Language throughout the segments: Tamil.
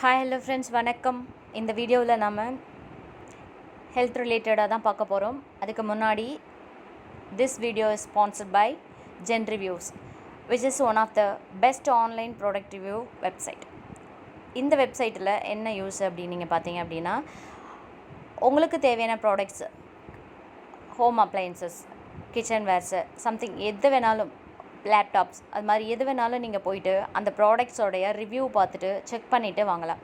ஹாய் ஹலோ ஃப்ரெண்ட்ஸ் வணக்கம். இந்த வீடியோவில் நம்ம ஹெல்த் ரிலேட்டடாக தான் பார்க்க போகிறோம் அதுக்கு முன்னாடி this video is sponsored by Zen Reviews which is one of the best online product review website இந்த வெப்சைட்டில் என்ன யூஸ் அப்படின்னு நீங்கள் பார்த்தீங்க அப்படின்னா உங்களுக்கு தேவையான products home appliances kitchen wares something எது வேணாலும் லேப்டாப்ஸ் அது மாதிரி எது வேணாலும் நீங்கள் போயிட்டு அந்த ப்ராடக்ட்ஸோடைய ரிவ்யூ பார்த்துட்டு செக் பண்ணிவிட்டு வாங்கலாம்.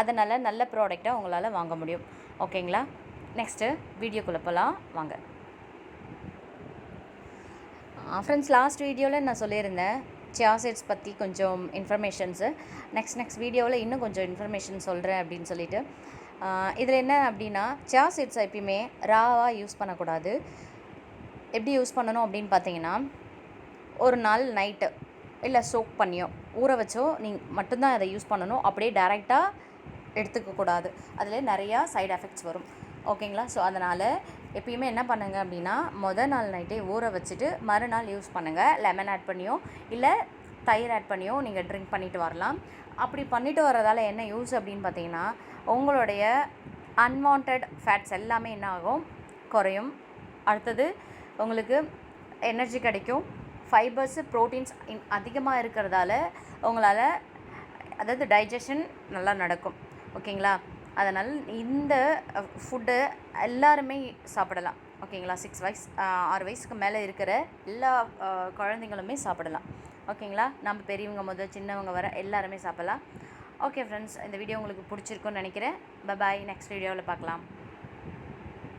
அதனால் நல்ல ப்ராடக்டாக உங்களால் வாங்க முடியும். ஓகேங்களா நெக்ஸ்ட்டு வீடியோக்குள்ளே போகலாம் வாங்க. ஃப்ரெண்ட்ஸ் லாஸ்ட் வீடியோவில் நான் சொல்லியிருந்தேன் சியாசெட்ஸ் பற்றி கொஞ்சம் இன்ஃபர்மேஷன்ஸு நெக்ஸ்ட் நெக்ஸ்ட் வீடியோவில் இன்னும் கொஞ்சம் இன்ஃபர்மேஷன் சொல்கிறேன் அப்படின்னு சொல்லிட்டு. இதில் என்ன அப்படின்னா சியாசெட்ஸை எப்பயுமே ராவாக யூஸ் பண்ணக்கூடாது. எப்படி யூஸ் பண்ணணும் அப்படின்னு பார்த்தீங்கன்னா ஒரு நாள் நைட்டு இல்லை சோக் பண்ணியோ ஊற வச்சோ நீங்கள் மட்டும்தான் அதை யூஸ் பண்ணணும். அப்படியே டைரெக்டாக எடுத்துக்கக்கூடாது அதில் நிறையா சைடு எஃபெக்ட்ஸ் வரும். ஓகேங்களா ஸோ அதனால் எப்பயுமே என்ன பண்ணுங்க அப்படின்னா மொதல் நாள் நைட்டே ஊற வச்சுட்டு மறுநாள் யூஸ் பண்ணுங்கள் லெமன் ஆட் பண்ணியோ இல்லை தயிர் ஆட் பண்ணியோ நீங்கள் ட்ரிங்க் பண்ணிட்டு வரலாம். அப்படி பண்ணிட்டு வரதால் என்ன யூஸ் அப்படின்னு பார்த்தீங்கன்னா உங்களுடைய அன்வான்ட் ஃபேட்ஸ் எல்லாமே என்ன ஆகும்? குறையும். அடுத்தது உங்களுக்கு எனர்ஜி கிடைக்கும். ஃபைபர்ஸு ப்ரோட்டீன்ஸ் அதிகமாக இருக்கிறதால உங்களால் அதாவது டைஜஷன் நல்லா நடக்கும். ஓகேங்களா? அதனால் இந்த ஃபுட்டு எல்லாருமே சாப்பிடலாம். ஓகேங்களா? சிக்ஸ் வயசு ஆறு வயசுக்கு மேலே இருக்கிற எல்லா குழந்தைங்களுமே சாப்பிடலாம். ஓகேங்களா? நம்ம பெரியவங்க முதல் சின்னவங்க வர எல்லாருமே சாப்பிடலாம். ஓகே ஃப்ரெண்ட்ஸ் இந்த வீடியோ உங்களுக்கு பிடிச்சிருக்குன்னு நினைக்கிறேன். பபாய் நெக்ஸ்ட் வீடியோவில் பார்க்கலாம்.